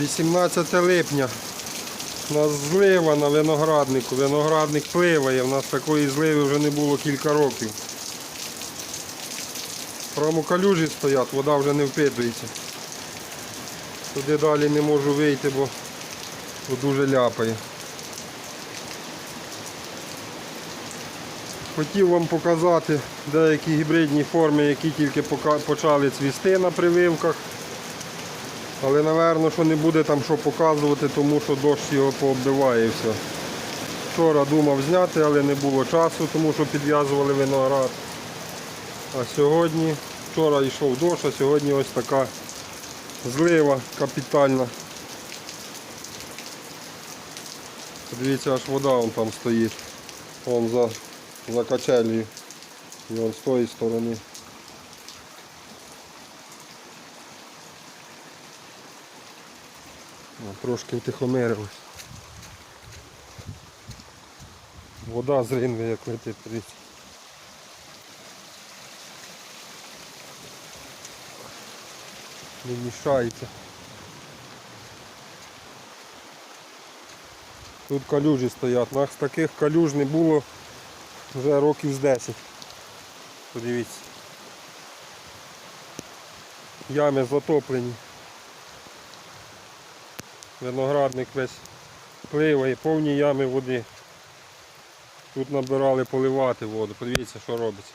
18 липня. У нас злива на винограднику. Виноградник пливає. У нас такої зливи вже не було кілька років. Прямо калюжі стоять, вода вже не впитується. Туди далі не можу вийти, бо, дуже ляпає. Хотів вам показати деякі гібридні форми, які тільки почали цвісти на прививках. Але, напевно, що не буде там що показувати, тому що дощ його пооббиває все. Вчора думав зняти, але не було часу, тому що підв'язували виноград. А сьогодні, вчора йшов дощ, а сьогодні ось така злива капітальна. Подивіться, аж вода вон там стоїть. Вон за, за качелею. І вон з тої сторони. Трошки втихомирилось. Вода з ринви як летить. подивіться. Не мішається. Тут калюжі стоять. Нас таких калюж не було вже років з 10. Подивіться. Ями затоплені. Виноградник весь пливає, повні ями води. Тут набирали поливати воду. Подивіться, що робиться.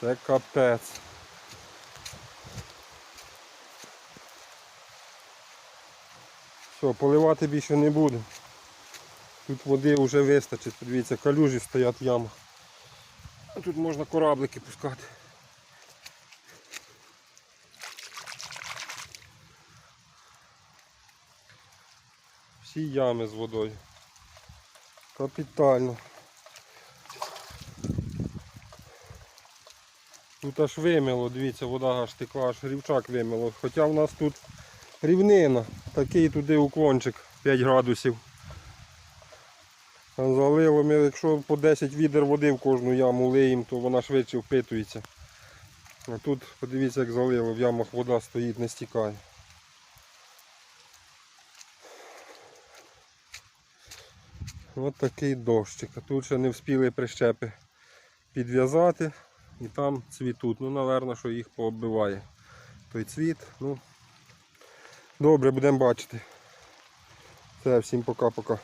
Це капець. Все, поливати більше не буду. Тут води вже вистачить. Подивіться, калюжі стоять в ямах. А тут можна кораблики пускати. Всі ями з водою. Капітально. Тут аж вимило, дивіться, вода аж текла, аж рівчак вимило. Хоча в нас тут рівнина, такий туди уклончик 5 градусів. Залило ми, якщо по 10 відер води в кожну яму лиємо, то вона швидше впитується. А тут подивіться як залило, в ямах вода стоїть, не стікає. Ось такий дощик. Тут ще не встигли прищепи підв'язати і там цвітуть. Ну, напевно, що їх пооббиває. Той цвіт. Ну, добре, будемо бачити. Все, всім пока-пока.